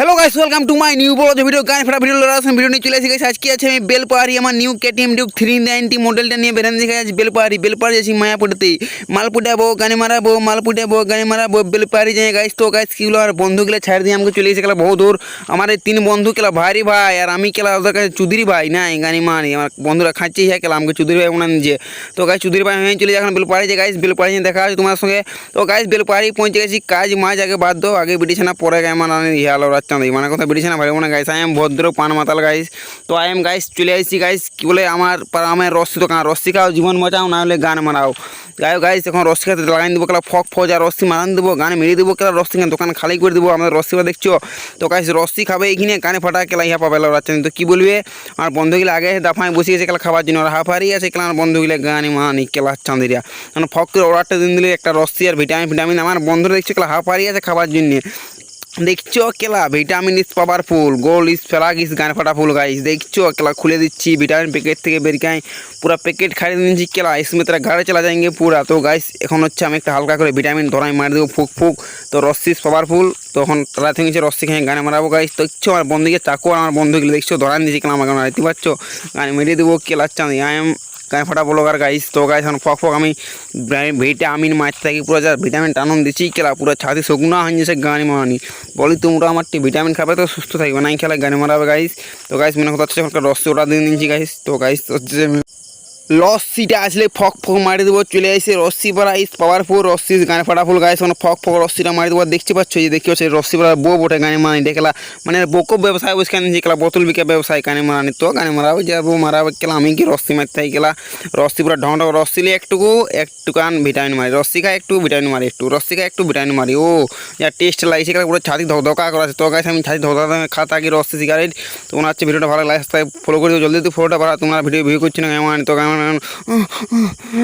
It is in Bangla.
Hello guys welcome to my new বড় ভিডিও গান ফেরা ভিডিও লড়া ভিডিও নিয়ে চলে এসে গেছে আজকে আছে আমি বেলপাহাড়ি আমার new KTM Duke three ninety মডেলটা নিয়ে বেরান দেখে আজ বেলপাহাড়ি বেলপাহাড়ি আছি মায়াপুরতে মাল পুটাবো গানে মারাবো মাল পুটাবো গানে মারাবো বেলপাহাড়ি যাই গাইস তো গাইস কিগুলো আর বন্ধুগুলো ছাড় দিয়ে আমাকে চলে এসে গেল বহু দূর আমার এই তিন বন্ধু কেলা ভারী ভাই আর আমি কেলা ওদের কাছে চুদিরি ভাই নাই গানি মারি আমার বন্ধুরা খাচ্ছি হ্যাঁ কেলা আমাকে চুদিরি ভাই ওনার নিজে তো গাইস চুদিরি ভাই হয়ে চলে এখন বেলপাহাড়ি যে গাইস বেলপাহাড়ি দেখা আছে তোমার সঙ্গে তো গাইস বেলপাহাড়ি পৌঁছে গেছি কাজ মাঝ আগে বাদ দাও আগে বেরিয়েছে না পরে গায়ে মানে হিয়ালো রাচ্চান মানে কথা বেরিয়েছে না ভাই, মনে গাইস আই এম ভদ্র পান মাতাল গাইস তো আই এম গাইস চলে আসছি গাইস কি বলে, আমার আমার রস্সি দোকান রস্সি খাও জীবন বাঁচাও, না হলে গান মারাও। হোক গাইস এখন রস্সি খাতে লাগাই দেবো, কেলা ফক ফজ আর রস্সি মারান দেবো, গানে মেরে দেবো, কেলা রস্সি খান দোকান খালি করে দেবো, আমাদের রস্সিবা দেখছ? তো গাইস রস্সি খাবে এইখানে কানে ফাটা কেলা ইহা পাবে রাচ্চান তো কি বলবে? আমার বন্ধুগুলো আগে দাফায় বসে গেছে, কেলা খাবার জন্য আর হাফারি আছে, কেলা আমার বন্ধুগুলো গানে মানি, কেলা চাঁদিরিয়া কারণ ফক করে অর্ডারটা দিন দিলে একটা রস্সি আর ভিটামিন ভিটামিন, আমার বন্ধুরা দেখছ, কেলা হাফারি আছে খাবার জন্য। দেখছ কেলা ভিটামিন ইস পাওয়ার ফুল গোল ইস ফেলাক ইস গান ফাটা ফুল গাইস দেখছ কেলা, খুলে দিচ্ছি ভিটামিন প্যাকেট থেকে বেরিকাই পুরো প্যাকেট খাই নিচ্ছি কেলা ইসমে তারা গাড়ে চলে যায়গে পুরা, তো গাইস এখন হচ্ছে আমি একটা হালকা করে ভিটামিন ধরাই মারি দেবো, ফুক ফুক, তো রস্সিস পাওয়ার ফুল তখন তারা থেকে রস্সি খেয়ে গানে মারাবো গাইস দেখছ আমার বন্ধুকে চাকু আর আমার বন্ধুগুলো দেখছ ধরাই দিয়েছি কেলা আমার গান দেখতে পাচ্ছ, গান মেরিয়ে দেবো কেলা চাঁদ আই এম গায়ে ফাটা বলো আর গাইস তো গাইস এখন ফক ফক আমি ভিটামিন মাছ থাকি পুরো যা ভিটামিন টানন দিচ্ছি খেলা পুরো ছাতি শুকনো হয়ে যাচ্ছে গানি মারানি। বলি তোমরা আমার ভিটামিন খাবে তো সুস্থ থাকবে নাই খেলা গানি মারাবে গাইস তো গাইস মনে কথা হচ্ছে, এখন রস ওটা দিয়ে দিচ্ছি গাইস তো গাইস হচ্ছে লস্যিটা আসলে ফক ফক মারি দেবো, চলে আসে রস্সি পরা ইস পাওয়ারফুল রস্সি গানে ফাটাফুল গায়ে মানে ফক ফক রস্সিটা মারি দেবো। দেখতে পাচ্ছ যে দেখতে পাচ্ছ রস্সি পরা বো বটে গানে মারানি। দেখলা মানে বোকো ব্যবসায় বসে কেন যেগুলা বোতল বিকা ব্যবসায় গানে মারানি তো, গানে মারাবো, যাব, মারাবে, গেলা, আমি কি রস্সি মারতে হয় গেলা। রস্সি পুরো ঢং ঢং রস্সি লিয়ে একটুকু, একটুকান ভিটামিন মারি। রস্সি খায় একটু ভিটামিন মারি একটু রস্সি খায় একটু ভিটামিন মারি, ও, যা টেস্ট লাগছে, গেলা, পুরো ছাতি ধক করা আছে তো গাছ আমি ছাতি ধক ধকা খাতা কি রস্সি সিগারেট তোমার হচ্ছে ভিডিওটা ভালো লাগে ফলো করে জলদি ফটোটা বাড়া, তোমরা ভিডিও ভিউ করছি না কেমন তো কেমন around.